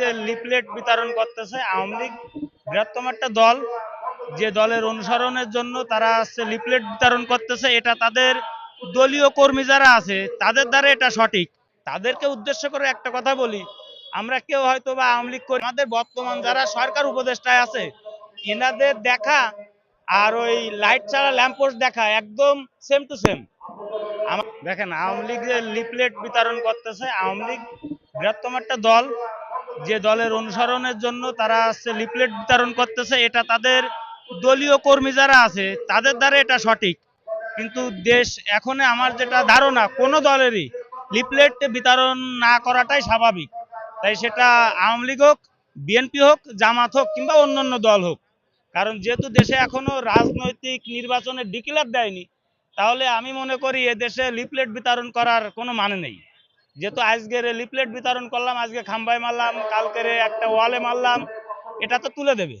যে লিফলেট বিতরণ করতেছে, আওয়ামী লীগ বৃহত্তম একটা দল। যে দলের অনুসরণের জন্য তারা হচ্ছে লিফলেট বিতরণ করতেছে, এটা তাদের দলীয় কর্মী যারা আছে, তাদের দ্বারা এটা সঠিক। তাদেরকে উদ্দেশ্য করে একটা কথা বলি, আমরা কেউ হয়তো বা আওয়ামী লীগ করি আমাদের বর্তমান যারা সরকার উপদেষ্টায় আছে এনাদের দেখা আর ওই লাইট ছাড়া ল্যাম্পোস্ট দেখা একদম সেম টু সেম দেখেন, আওয়ামী লীগ যে লিফলেট বিতরণ করতেছে, আওয়ামী লীগ বৃহত্তম একটা দল। যে দলের অনুসরণের জন্য তারা আসছে লিফলেট বিতরণ করতেছে, এটা তাদের দলীয় কর্মী যারা আছে, তাদের দ্বারা এটা সঠিক। কিন্তু দেশ এখন আমার যেটা ধারণা, কোনো দলেরই লিফলেট বিতরণ না করাটাই স্বাভাবিক। তাই সেটা আওয়ামী লীগ হোক, বিএনপি হোক, জামাত হোক, কিংবা অন্যান্য দল হোক। কারণ যেহেতু দেশে এখনও রাজনৈতিক নির্বাচনের ডিক্লেয়ার দেয়নি, তাহলে আমি মনে করি এ দেশে লিফলেট বিতরণ করার কোনো মানে নেই। যেহেতু আজকের লিফলেট বিতরণ করলাম, আজকে খাম্বায় মারলাম, কালকের একটা ওয়ালে মারলাম, এটা তো তুলে দেবে।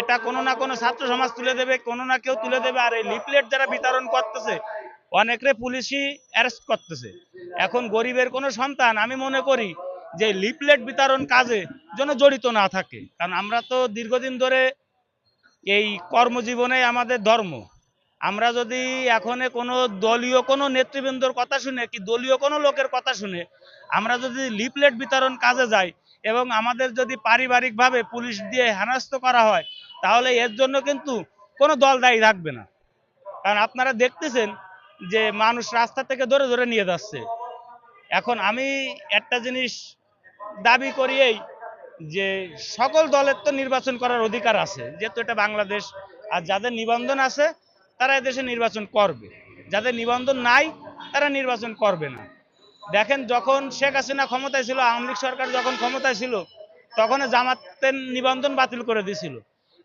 এটা কোনো না কোনো ছাত্র সমাজ তুলে দেবে, কোনো না কেউ তুলে দেবে। আর এই লিফলেট যারা বিতরণ করতেছে, অনেকরে পুলিশই অ্যারেস্ট করতেছে। এখন গরিবের কোনো সন্তান, আমি মনে করি যে লিফলেট বিতরণ কাজে যেন জড়িত না থাকে। কারণ আমরা তো দীর্ঘদিন ধরে এই কর্মজীবনে আমাদের ধর্ম। আমরা যদি এখন কোনো দলীয় কোনো নেতৃবৃন্দর কথা শুনে কি দলীয় কোনো লোকের কথা শুনে আমরা যদি লিফলেট বিতরণ কাজে যাই এবং আমাদের যদি পারিবারিকভাবে পুলিশ দিয়ে হেনস্থ করা হয়, তাহলে এর জন্য কিন্তু কোনো দল দায়ী থাকবে না। কারণ আপনারা দেখতেছেন যে মানুষ রাস্তা থেকে ধরে ধরে নিয়ে যাচ্ছে। এখন আমি একটা জিনিস দাবি করি এই যে সকল দলের তো নির্বাচন করার অধিকার আছে, যেহেতু এটা বাংলাদেশ আর যাদের নিবন্ধন আছে তারা এদেশে নির্বাচন করবে। যাদের নিবন্ধন নাই, তারা নির্বাচন করবে না। দেখেন যখন শেখ হাসিনা ক্ষমতায় ছিল, আওয়ামী লীগ সরকার যখন ক্ষমতায় ছিল তখন জামাতের নিবন্ধন বাতিল করে দিয়েছিল।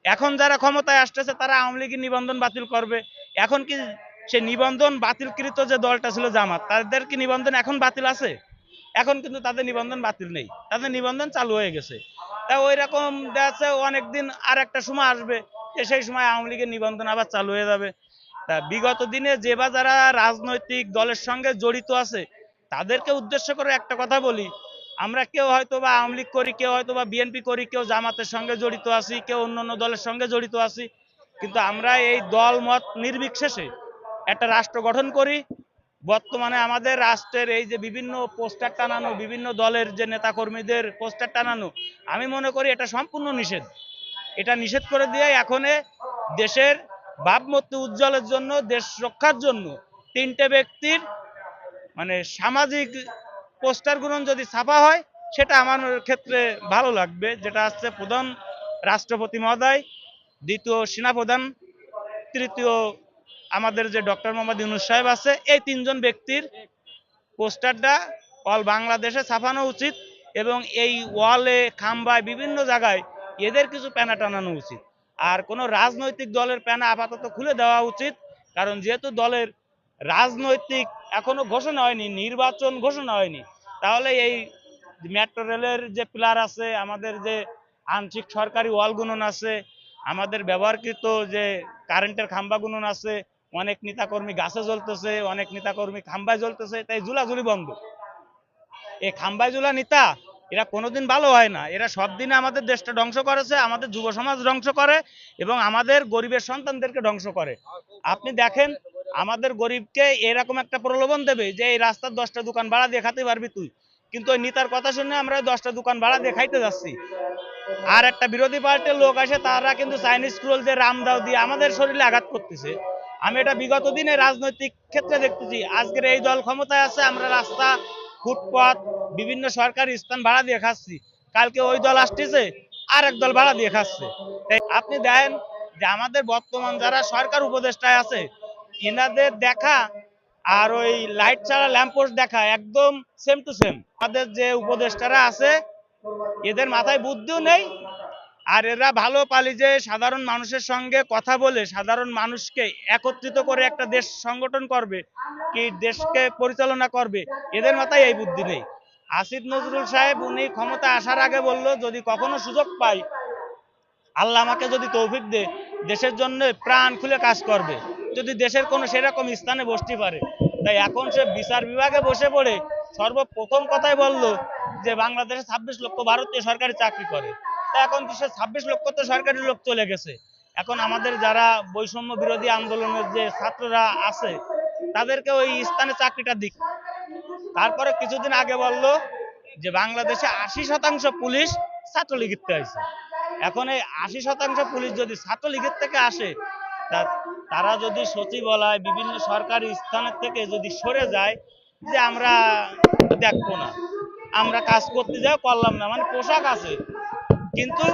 এখন যারা ক্ষমতায় আসতেছে, তারা আওয়ামী লীগের নিবন্ধন বাতিল করবে। এখন কি সে নিবন্ধন বাতিলকৃত যে দলটা ছিল জামাত, তাদের কি নিবন্ধন এখন বাতিল আছে? এখন কিন্তু তাদের নিবন্ধন বাতিল নেই। তাদের নিবন্ধন চালু হয়ে গেছে। তা ওই রকম দেখা অনেকদিন আর একটা সময় আসবে। সেই সময় আওয়ামী লীগের নিবন্ধন আবার চালু হয়ে যাবে। বিগত দিনে যে বা যারা রাজনৈতিক দলের সঙ্গে জড়িত আছে, তাদেরকে উদ্দেশ্য করে একটা কথা বলি। আমরা কেউ হয়তো বা আওয়ামী লীগ করি, কেউ হয়তো বা বিএনপি করি, কেউ জামাতের সঙ্গে জড়িত আছি, কেউ অন্য অন্য দলের সঙ্গে জড়িত আছি। কিন্তু আমরা এই দল মত নির্বিশেষে একটা রাষ্ট্র গঠন করি। বর্তমানে আমাদের রাষ্ট্রের এই যে বিভিন্ন পোস্টার টানানো, বিভিন্ন দলের যে নেতাকর্মীদের পোস্টার টানানো, আমি মনে করি এটা সম্পূর্ণ নিষেধ। এটা নিষেধ করে দিয়ে এখন দেশের ভাবমূর্তি উজ্জ্বলের জন্য, দেশ রক্ষার জন্য তিনটে ব্যক্তির মানে সামাজিক পোস্টারগুলো যদি ছাপা হয়, সেটা আমার ক্ষেত্রে ভালো লাগবে। যেটা হচ্ছে প্রধান রাষ্ট্রপতি মহোদয়, দ্বিতীয় সেনাপ্রধান, তৃতীয় আমাদের যে ডক্টর মোহাম্মদ ইউনুস সাহেব আছে, এই তিনজন ব্যক্তির পোস্টারটা অল বাংলাদেশে ছাপানো উচিত এবং এই ওয়ালে, খাম্বায়, বিভিন্ন জায়গায় এদের কিছু প্যানা টানানো উচিত। আর কোনো রাজনৈতিক দলের প্যানা আপাতত খুলে দেওয়া উচিত, কারণ যেহেতু দলের রাজনৈতিক এখনও ঘোষণা হয়নি, নির্বাচন ঘোষণা হয়নি, তাহলে এই মেট্রো রেলের যে পিলার আছে, আমাদের যে আংশিক সরকারি ওয়াল গুণন আছে, আমাদের ব্যবহারকৃত যে কারেন্টের খাম্বা গুণন আছে, অনেক নেতাকর্মী গাছে জ্বলতেছে, অনেক নেতাকর্মী খাম্বায় জ্বলতেছে, তাই ঝুলাঝুলি বন্ধ। এই খাম্বায় ঝুলা নেতা এরা কোনোদিন ভালো হয় না। এরা সব দিনে আমাদের দেশটা ধ্বংস করেছে, আমাদের যুব সমাজ ধ্বংস করে এবং আমাদের গরিবের সন্তানদেরকে ধ্বংস করে। আপনি দেখেন, আমাদের গরিবকে এরকম একটা প্রলোভন দেবে যে, এই রাস্তার দশটা দোকান ভাড়া দিয়ে খাতে পারবি তুই। কিন্তু ওই নেতার কথা শুনে আমরা দশটা দোকান ভাড়া দিয়ে খাইতে যাচ্ছি। আর একটা বিরোধী পার্টির লোক আসে, তারা কিন্তু চাইনিজ ক্রোল দিয়ে রামদাও দিয়ে আমাদের শরীরে আঘাত করতেছে। আমি এটা বিগত দিনে রাজনৈতিক ক্ষেত্রে দেখতেছি। আজকের এই দল ক্ষমতায় আছে, আমরা রাস্তা ফুটপাত, বিভিন্ন সরকারি স্থান ভাড়া দিয়ে খাচ্ছি। কালকে ওই দল আসতেছে আর এক দল ভাড়া দিয়ে খাচ্ছে। তাই আপনি দেন যে আমাদের বর্তমান যারা সরকার উপদেষ্টায় আছে, এনাদের দেখা আর ওই লাইট ছাড়া ল্যাম্পোস্ট দেখা একদম সেম টু সেম আমাদের যে উপদেষ্টারা আছে, এদের মাথায় বুদ্ধিও নেই আর এরা ভালো পালি যে সাধারণ মানুষের সঙ্গে কথা বলে সাধারণ মানুষকে একত্রিত করে একটা দেশ সংগঠন করবে, কি দেশকে পরিচালনা করবে, এদের মাথায় এই বুদ্ধি নেই। আসিফ নজরুল সাহেব, উনি ক্ষমতা আসার আগে বলল, যদি কখনো সুযোগ পাই, আল্লাহ আমাকে যদি তৌফিক দে, দেশের জন্য প্রাণ খুলে কাজ করবে। যদি দেশের কোনো সেরকম স্থানে বসতে পারে। তাই এখন সে বিচার বিভাগে বসে পড়ে সর্বপ্রথম কথাই বলল যে, বাংলাদেশে ছাব্বিশ লক্ষ ভারতীয় সরকারি চাকরি করে। এখন তো ছাব্বিশ লক্ষ তো সরকারি লোক চলে গেছে। এখন আমাদের যারা বৈষম্য বিরোধী আন্দোলনের যে ছাত্ররা আছে, তাদেরকে ওই স্থানে চাকরিটা দিক। তারপরে কিছুদিন আগে বলল যে বাংলাদেশে আশি শতাংশ পুলিশ ছাত্রলীগের আসে এখন এই আশি শতাংশ পুলিশ যদি ছাত্রলীগের থেকে আসে, তা তারা যদি সচিবালয়, বিভিন্ন সরকারি স্থানের থেকে যদি সরে যায়, যে আমরা দেখব না। আমরা কাজ করতে যাও করলাম না। মানে পোশাক আছে কিন্তু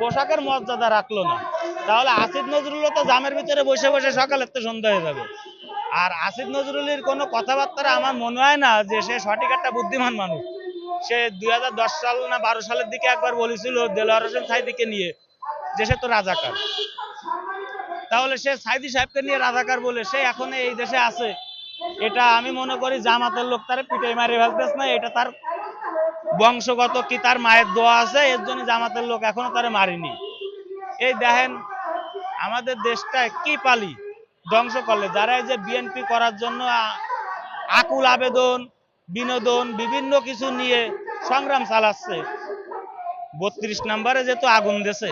পোশাকের মর্যাদা রাখল না। তাহলে আসিফ নজরুলও তো জামের ভিতরে বসে বসে সকালের তো সন্ধ্যা হয়ে যাবে। আর আসিফ নজরুলের কোনো কথাবার্তা আমার মনে হয় না যে সে সঠিক একটা বুদ্ধিমান মানুষ। সে দুই হাজার দশ সাল না বারো সালের দিকে একবার বলেছিল দেলোয়ার হোসেন সাইদিকে নিয়ে যে সে তো রাজাকার। তাহলে সে সাইদি সাহেবকে নিয়ে রাজাকার বলে সে এখন এই দেশে আছে। এটা আমি মনে করি জামাতের লোক তারে পিটে মারি ফেলতেছে না, এটা তার বংশগত কি তার মায়ের দোয়া আছে? এর জন্য জামাতের লোক এখনও তারে মারিনি। এই দেখেন, আমাদের দেশটা কি পালি? ধ্বংস করলে। যারা যে বিএনপি করার জন্য আকুল আবেদন, বিনোদন, বিভিন্ন কিছু নিয়ে সংগ্রাম চালাচ্ছে, বত্রিশ নম্বরে যেহেতু আগুন দেছে